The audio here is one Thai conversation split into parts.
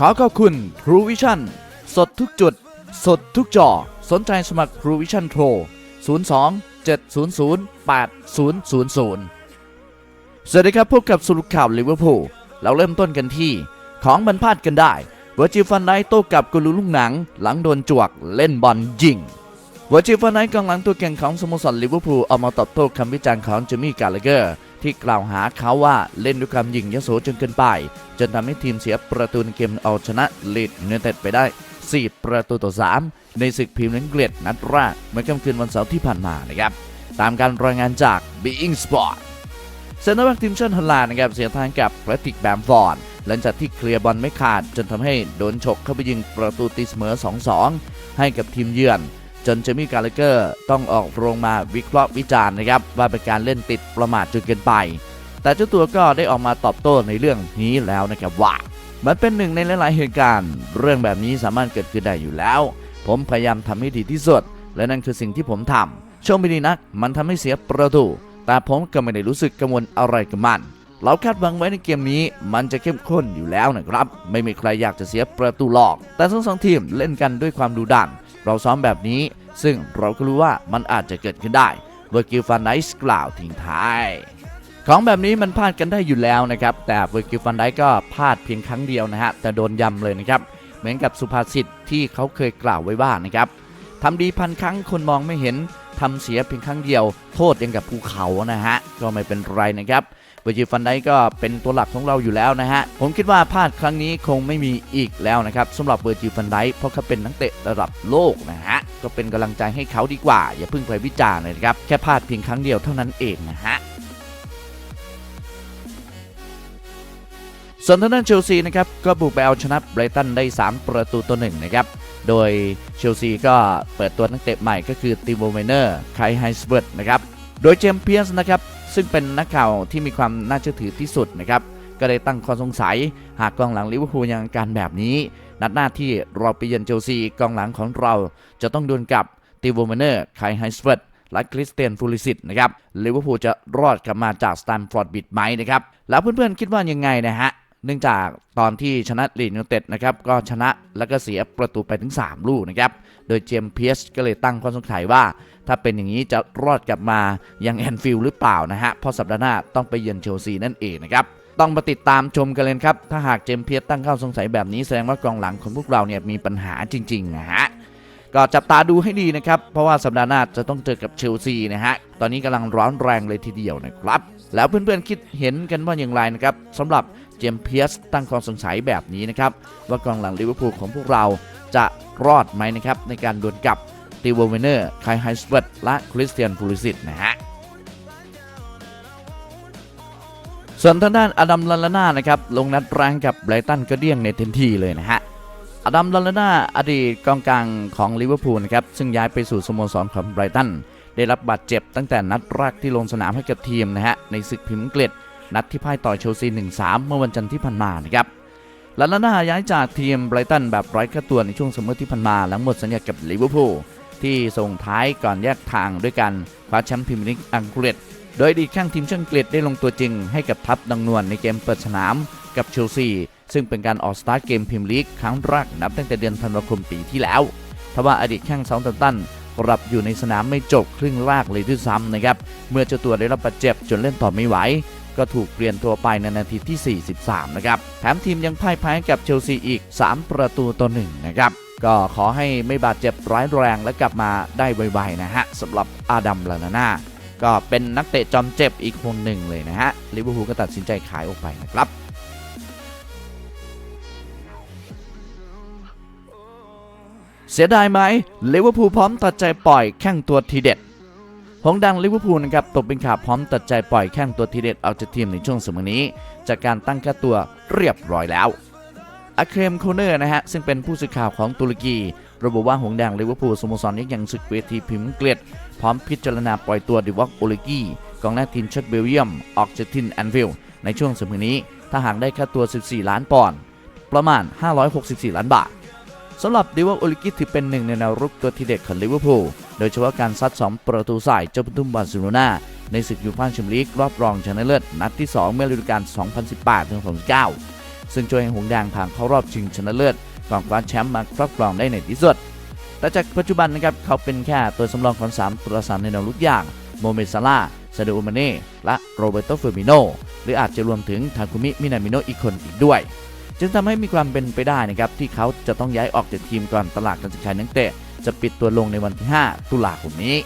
ขอขอบคุณ True Vision สดทุกจุด สดทุกจอ สนใจสมัคร True Vision โทร02 700 8000 สวัสดีครับพบกับสรุปข่าวลิเวอร์พูลเราเริ่มต้นกันที่ ของมันพลาดกันได้เวอร์จิฟันไนโต้กับกุลูลูกหนัง หลังโดนจวกเล่นบอลยิงเวอร์จิฟันไนกองหลังตัวเก่งของสโมสรลิเวอร์พูลออกมาตอบโต้คำวิจารณ์ของเจมี่กาลเกอร์ ที่กล่าวหาเขาว่าเล่นด้วยความยิงยโสจนเกินไป จนทำให้ทีมเสียประตูในเกมเอาชนะลีดยูไนเต็ดไปได้ 4 ประตูต่อ 3 ในศึกพรีเมียร์ลีกนัดแรกเมื่อค่ำคืนวันเสาร์ที่ผ่านมานะครับตามการรายงานจาก Being Sport เซนเตอร์แบ็กทีมชาติฮอลแลนด์นะครับเสียทางกับแพทริกแบมฟอร์ดหลังจากที่เคลียร์บอลไม่ขาดจนทำให้โดนฉกเข้าไปยิงประตูตีเสมอ 2-2 ให้กับทีมเยือน จนเจมี่กาลเกอร์ต้องออกโรงมาวิเคราะห์วิจารณ์นะครับว่าเป็นการเล่นติดประมาทจนเกินไป แต่เจ้าตัวก็ได้ออกมาตอบโต้ในเรื่องนี้แล้วนะครับว่า มันเป็นหนึ่งในหลายๆเหตุการณ์ เรื่องแบบนี้สามารถเกิดขึ้นได้อยู่แล้ว ผมพยายามทำให้ดีที่สุด และนั่นคือสิ่งที่ผมทำโชคไม่ดีนัก มันทำให้เสียประตูแต่ผมก็ไม่ได้รู้สึกกังวลอะไรกับมันเราคาดหวังไว้ในเกมนี้มันจะเข้มข้นอยู่แล้วนะครับ ไม่มีใครอยากจะเสียประตูหรอก แต่ทั้งสองทีมเล่นกันด้วยความดุดัน เราซ้อมแบบนี้ ซึ่งเราก็รู้ว่ามันอาจจะเกิดขึ้นได้เวอร์กิลฟานไนส์กล่าวทิ้งท้าย ของแบบนี้มันพลาดกันได้อยู่แล้วนะครับ แต่เวอร์กิลฟันไดก็พลาดเพียงครั้งเดียวนะฮะ แต่โดนยำเลยนะครับ เหมือนกับสุภาษิตที่เขาเคยกล่าวไว้ว่านะครับทำดีพันครั้งคนมองไม่เห็นทำเสียเพียงครั้งเดียว โทษยังกับภูเขานะฮะ ก็ไม่เป็นไรนะครับ เวอร์จิฟันไดก็เป็นตัวหลักของเราอยู่แล้วนะฮะ ผมคิดว่าพลาดครั้งนี้คงไม่มีอีกแล้วนะครับสำหรับเวอร์จิฟันไดเพราะเขาเป็นนักเตะระดับโลกนะฮะ ก็เป็นกำลังใจให้เขาดีกว่า อย่าเพิ่งไปวิจารณ์เลยนะครับ แค่พลาดเพียงครั้งเดียวเท่านั้นเองนะฮะส่วนทางด้านเชลซีนะครับก็บุกไปเอาชนะไบรตันได้ 3 ประตูต่อหนึ่งนะครับ โดยเชลซีก็เปิดตัวนักเตะใหม่ก็คือติโมเมเนอร์ไคไฮสเบิร์ตนะครับ โดยเจมเพียสนะครับ ซึ่งเป็นนักข่าวที่มีความน่าเชื่อถือที่สุดนะครับ ก็ได้ตั้งข้อสงสัย หากกองหลังลิเวอร์พูลยังการแบบนี้ นัดหน้าที่เราไปเยือนเชลซีกองหลังของเรา จะต้องดวลกับติโวเมเนอร์ไคไฮสเฟิร์ตและคริสเตียนฟูลิสิตนะครับลิเวอร์พูลจะรอดกลับมาจากสแตมฟอร์ดบิดไหมนะครับแล้วเพื่อนๆคิดว่ายังไงนะฮะ เนื่องจากตอนที่ชนะลีดยูเต็ดนะครับก็ชนะแล้วก็เสียประตูไปถึง 3 ลูกนะครับ โดยเจมส์เพียสก็เลยตั้งข้อสงสัยว่า ถ้าเป็นอย่างนี้จะรอดกลับมายังแอนฟิลด์หรือเปล่านะฮะเพราะสัปดาห์หน้าต้องไปเยือนเชลซีนั่นเองนะครับต้องมาติดตามชมกันเลยครับ ถ้าหากเจมส์เพียสตั้งข้อสงสัยแบบนี้แสดงว่ากองหลังของพวกเราเนี่ยมีปัญหาจริงๆนะฮะก็จับตาดูให้ดีนะครับ เพราะว่าสัปดาห์หน้าจะต้องเจอกับเชลซีนะฮะ ตอนนี้กำลังร้อนแรงเลยทีเดียวนะครับ แล้วเพื่อนๆคิดเห็นกันว่าอย่างไรนะครับสำหรับ เจมเพียสตั้งความสงสัยแบบนี้นะครับ ว่ากองหลังลิเวอร์พูลของพวกเราจะรอดไหมนะครับ ในการดวลกับติวอเวเนอร์ไคไฮสเวิร์ตและคริสเตียนฟูลิสิตนะฮะส่วนทางด้านอดัมลาลาน่านะครับลงนัดแรงกับไบรตันก็เดี้ยงในเต็มที่เลยนะฮะอดัมลาลาน่าอดีตกองกลางของลิเวอร์พูลนะครับซึ่งย้ายไปสู่สโมสรของไบรตันได้รับบาดเจ็บตั้งแต่นัดแรกที่ลงสนามให้กับทีมนะฮะในศึกพรีเมียร์ลีกอังกฤษ นัดที่พ่ายต่อเชลซี 1-3 เมื่อวันจันทร์ที่ผ่านมานะครับลาลาน่าย้ายจากทีมไบรตันแบบไร้ค่าตัวในช่วงซัมเมอร์ที่ผ่านมาหลังหมดสัญญากับลิเวอร์พูลที่ส่งท้ายก่อนแยกทางด้วยกันคว้าแชมป์พรีเมียร์ลีกอังกฤษ โดยอดีตข้างทีมชาติอังกฤษได้ลงตัวจริงให้กับทัพดังนวลในเกมเปิดสนามกับเชลซี ซึ่งเป็นการออกสตาร์ทเกมพรีเมียร์ลีกครั้งแรกนับตั้งแต่เดือนธันวาคมปีที่แล้วทว่าอดีตข้างเซาท์แฮมป์ตันกลับอยู่ในสนามไม่จบครึ่งแรกเลยด้วยซ้ำนะครับ เมื่อเจ้าตัวได้รับบาดเจ็บจนเล่นต่อไม่ไหว ก็ถูกเปลี่ยนตัวไปในนาทีที่ 43 นะครับ แถมทีมยังพ่ายแพ้กับเชลซีอีก 3 ประตูต่อ1นะครับ ก็ขอให้ไม่บาดเจ็บร้ายแรงและกลับมาได้ไวๆนะฮะสำหรับอาดัมลานาน่าก็เป็นนักเตะจอมเจ็บอีกคนหนึ่งเลยนะฮะลิเวอร์พูลก็ตัดสินใจขายออกไปนะครับเสียดายไหมลิเวอร์พูลพร้อมตัดใจปล่อยแข้งตัวทีเด็ด หงดังลิเวอร์พูลนะครับตกเป็นข่าวพร้อมตัดใจปล่อยแข้งตัวทีเด็ดเอาจากทีมในช่วงสมัยนี้ จากการตั้งค่าตัวเรียบร้อยแล้วอาเครมโคเนอร์นะฮะ ซึ่งเป็นผู้สื่อข่าวของตุรกี ระบุว่าหงส์แดงลิเวอร์พูลสโมสรยักยังศึกเวทีพรีเมียร์ลีกอังกฤษพร้อมพิจารณาปล่อยตัวดิวอกโอลิกีกองหน้าทีมชาติเบลเยียม ออกจากทีมแอนฟิลในช่วงสมัยนี้ ถ้าหากได้ค่าตัว 14 ล้านปอนด์ประมาณ 564 ล้านบาท สำหรับดิวอโอลิกิถือเป็นหนึ่งในแนวรุกตัวทีเด็ดของลิเวอร์พูล โดยเฉพาะการซัด 2 ประตูใส่เจ้าปุตุมบาร์เซโลนาในศึกยูฟ่าแชมเปี้ยนลีกรอบรองชนะเลิศนัดที่ 2 เมื่อฤดูกาล 2018-2019 ซึ่งช่วยให้หงแดงผ่านเข้ารอบชิงชนะเลิศก่อนคว้าแชมป์มาครอบครองได้ในที่สุด แต่จากปัจจุบันนะครับเขาเป็นแค่ตัวสำรองของ3ตัวสามในแนวลุกอย่างโมเมซาร่าซาดโอมาเน่และโรเบโตเฟอร์มิโนหรืออาจจะรวมถึงทาคุมิมินามิโนอีกคนอีกด้วย จึงทำให้มีความเป็นไปได้นะครับที่เขาจะต้องย้ายออกจากทีมก่อนตลาดการซื้อขายนักเตะจะปิดตัวลงในวันที่ 5 ตุลาคมนี้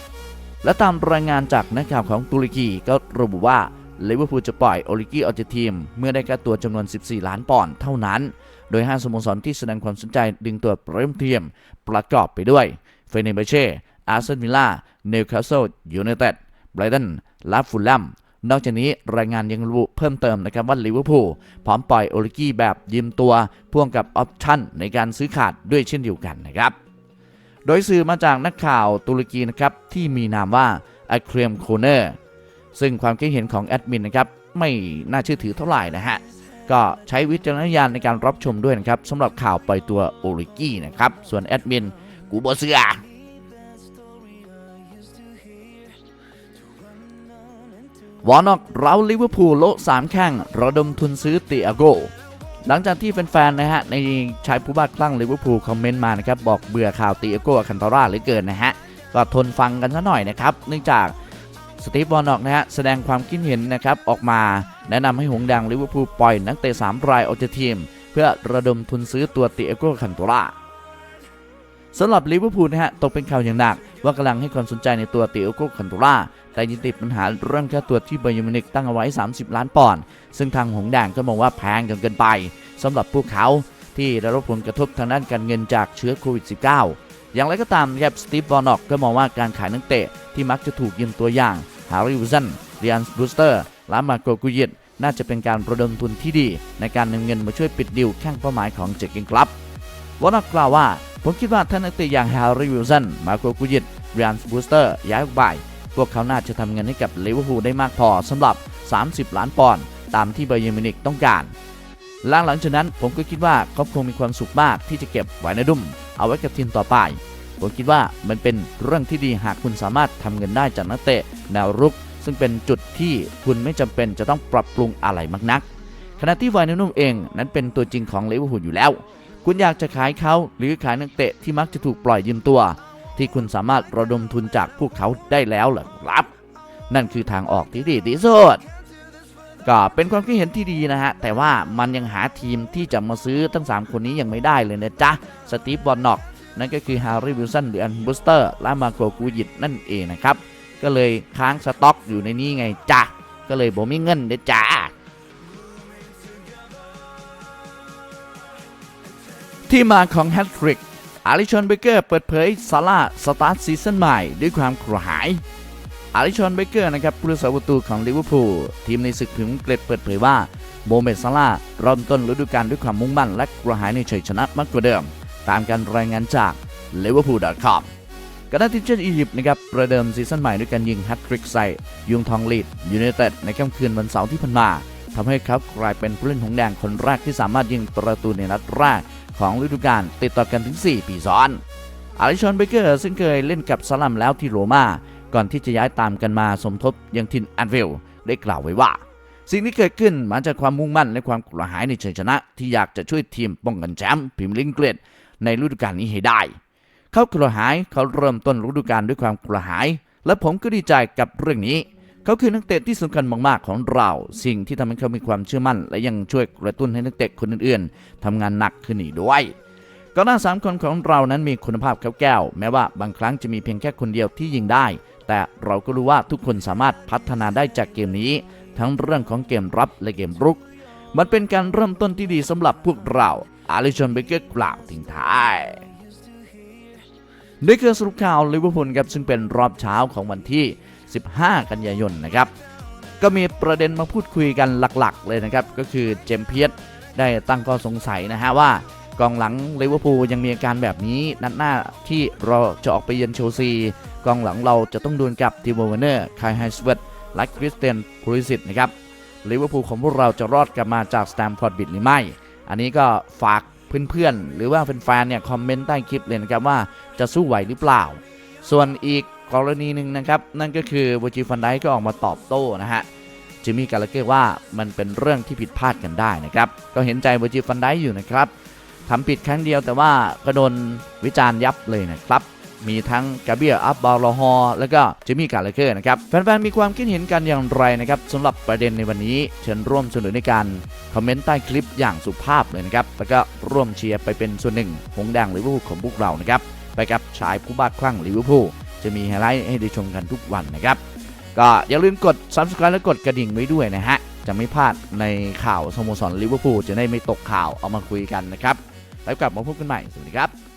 และตามรายงานจากนักข่าวของตุรกีก็ระบุว่าลิเวอร์พูลจะปล่อยโอลิกี้ออกจากทีม เมื่อได้ค่าตัวจำนวน 14 ล้านปอนด์เท่านั้น โดยห้าสโมสรที่แสดงความสนใจดึงตัวเริ่มทีม ประกอบไปด้วยเฟเนเบเช่อาร์เซนวิลล่านิวคาสเซิลยูไนเต็ดไบรตันละฟูลแลม นอกจากนี้รายงานยังระบุเพิ่มเติมนะครับว่าลิเวอร์พูลพร้อมปล่อยโอลิกี้แบบยืมตัวพ่วงกับออปชั่นในการซื้อขาดด้วยเช่นเดียวกันนะครับโดยสื่อมาจากนักข่าวตุรกีนะครับที่มีนามว่าอเครมโคเนอร์ซึ่งความคิดเห็นของแอดมินนะครับไม่น่าเชื่อถือเท่าไหร่นะฮะก็ใช้วิจารณญาณในการรับชมด้วยนะครับสำหรับข่าวปล่อยตัวโอลิกี้นะครับส่วนแอดมินกูบอเสือ วอนอกเราลิเวอร์พูลโละสามแข้งระดมทุนซื้อเตียโก หลังจากที่แฟนๆนะฮะในชายผู้บ้าคลั่งลิเวอร์พูลคอมเมนต์มานะครับบอกเบื่อข่าวเตียโกคันตาร่าเหลือเกินนะฮะก็ทนฟังกันซะหน่อยนะครับเนื่องจากสตีฟวอนอกนะฮะแสดงความคิดเห็นนะครับออกมาแนะนำให้หงส์แดงลิเวอร์พูลปล่อยนักเตะ3รายออกจากทีม เพื่อระดมทุนซื้อตัวเตียโกคันตาร่า สำหรับลิเวอร์พูลนะฮะตกเป็นข่าวอย่างหนัก ว่ากำลังให้ความสนใจในตัวเตียโกคันโตราแต่ยังติดปัญหาเรื่องค่าตัวที่ไบย์มินิกตั้งเอาไว้ 30 ล้านปอนด์ซึ่งทางหงแดงก็มองว่าแพงจนเกินไปสำหรับพวกเขาที่ได้รับผลกระทบทางด้านการเงินจากเชื้อโควิด -19 อย่างไรก็ตามครับสตีฟวอร์น็อกก็มองว่าการขายนักเตะที่มักจะถูกยืมตัวอย่างฮาริวซันเรียนบูสเตอร์และมาโกกุยิตน่าจะเป็นการประดมทุนที่ดี ในการนำเงินมาช่วยปิดดิวแข้งเป้าหมายของเจคกิงครับวอนอกกล่าวว่า ผมคิดว่าท่านนักเตะอย่างแฮร์รี่วิลสัน มาโกกุยิตเรียนบูสเตอร์ ย้ายออกไปพวกเขาน่าจะทำเงินให้กับลิเวอร์พูลได้มากพอสำหรับ 30 ล้านปอนด์ตามที่ไบเยร์มิวนิกต้องการหลังหลังจากนั้นผมก็คิดว่าเขาคงมีความสุขมากที่จะเก็บไว้ในดุมเอาไว้กับทีมต่อไป ผมคิดว่ามันเป็นเรื่องที่ดีหากคุณสามารถทำเงินได้จากนักเตะแนวรุก ซึ่งเป็นจุดที่คุณไม่จำเป็นจะต้องปรับปรุงอะไรมากนัก ขณะที่ไวน์นุ่มเองนั้นเป็นตัวจริงของลิเวอร์พูลอยู่แล้ว คุณอยากจะขายเขาหรือขายนักเตะที่มักจะถูกปล่อยยืมตัว ที่คุณสามารถระดมทุนจากพวกเขาได้แล้วหรือครับ นั่นคือทางออกที่ดีที่สุดก็เป็นความคิดเห็นที่ดีนะฮะ แต่ว่ามันยังหาทีมที่จะมาซื้อทั้ง 3 คนนี้ยังไม่ได้เลยนะจ๊ะ สตีฟบอนน็อกนั่นก็คือฮาร์รี่วิลสันหรืออันบูสเตอร์และมาโกกูยิตนั่นเองนะครับ ก็เลยค้างสต็อกอยู่ในนี้ไงจ๊ะ ก็เลยบ่มีเงินเด้จ้า ที่มาของแฮตทริก อาริชอนเบเกอร์เปิดเผยซาร่าสตาร์ทซีซั่นใหม่ด้วยความกระหาย อาริชอนเบเกอร์นะครับผู้รักษาประตูของลิเวอร์พูลทีมในศึกพิมพ์เกรดเปิดเผยว่าโมเมดซาร่าเริ่มต้นฤดูกาลด้วยความมุ่งมั่นและกระหายในชัยชนะมากกว่าเดิม ตามการรายงานจาก liverpool.com กระดาทีมชาติอียิปต์นะครับประเดิมซีซั่นใหม่ด้วยการยิงแฮตทริกใส่ยุงทองลีดยูไนเต็ดในค่ำคืนวันเสาร์ที่ผ่านมาทำให้เขากลายเป็นผู้เล่นหงส์แดงคนแรกที่สามารถยิงประตูในนัดแรก ของฤดูกาลติดต่อกันถึง 4 ปีซ้อนอาริชอนเบเกอร์ซึ่งเคยเล่นกับซาลัมแล้วที่โรมาก่อนที่จะย้ายตามกันมาสมทบยังทินแอนฟิลได้กล่าวไว้ว่า สิ่งที่เกิดขึ้นมาจากความมุ่งมั่นและความกระหายในชัยชนะ ที่อยากจะช่วยทีมป้องกันแชมป์พรีเมียร์ลีกอังกฤษในฤดูกาลนี้ให้ได้ เขากระหายเขาเริ่มต้นฤดูกาลด้วยความกระหาย และผมก็ดีใจกับเรื่องนี้ เขาคือนักเตะที่สำคัญมากๆของเรา สิ่งที่ทำให้เขามีความเชื่อมั่น และยังช่วยกระตุ้นให้นักเตะคนอื่นๆทำงานหนักขึ้นอีกด้วยกองหน้าสามคนของเรานั้นมีคุณภาพแก้วๆแม้ว่าบางครั้งจะมีเพียงแค่คนเดียวที่ยิงได้ แต่เราก็รู้ว่าทุกคนสามารถพัฒนาได้จากเกมนี้ ทั้งเรื่องของเกมรับและเกมรุก มันเป็นการเริ่มต้นที่ดีสำหรับพวกเราอาริชอนเบเกอร์กล่าวทิ้งท้ายนี่คือสรุปข่าวลิเวอร์พูลครับซึ่งเป็นรอบเช้าของวันที่ 15 กันยายนนะครับก็มีประเด็นมาพูดคุยกันหลักๆ เลยนะครับ ก็คือเจมเพียสได้ตั้งข้อสงสัยนะฮะว่ากองหลังลิเวอร์พูลยังมีอาการแบบนี้ นัดหน้าที่เราจะออกไปเยือนเชลซีกองหลังเราจะต้องดวลกับทีโมเวเนอร์คายไฮสเวตและคริสเตียนพูริสิตนะครับลิเวอร์พูลของพวกเราจะรอดกลับมาจากสแตมฟอร์ดบิดหรือไม่ อันนี้ก็ฝากเพื่อนๆ หรือว่าแฟนๆเนี่ยคอมเมนต์ใต้คลิปเลยนะครับว่าจะสู้ไหวหรือเปล่า ส่วนอีก กรณีหนึ่งนะครับ นั่นก็คือวจิฟันไดก็ออกมาตอบโต้นะฮะจิมมี่กาลเกอร์ว่ามันเป็นเรื่องที่ผิดพลาดกันได้นะครับ ก็เห็นใจเวอร์จิฟันไดอยู่นะครับทำผิดครั้งเดียวแต่ว่าก็โดนวิจารณ์ยับเลยนะครับ มีทั้งกาเบียอับบาลฮอแล้วก็จิมมี่กาลเกอร์นะครับแฟนๆมีความคิดเห็นกันอย่างไรนะครับสำหรับประเด็นในวันนี้เชิญร่วมสนุนในการคอมเมนต์ใต้คลิปอย่างสุภาพเลยนะครับแล้วก็ร่วมเชียร์ไปเป็นส่วนหนึ่งหงแดงลิเวอร์พูลของพวกเรานะครับไปกับชายผู้บ้าคลั่งลิเวอร์พูล จะมีไฮไลท์ให้ได้ชมกันทุกวันนะครับ ก็อย่าลืมกด subscribe และกดกระดิ่งไว้ด้วยนะฮะ จะไม่พลาดในข่าวสโมสรลิเวอร์พูลจะได้ไม่ตกข่าวเอามาคุยกันนะครับ แล้วกลับมาพบกันใหม่ สวัสดีครับ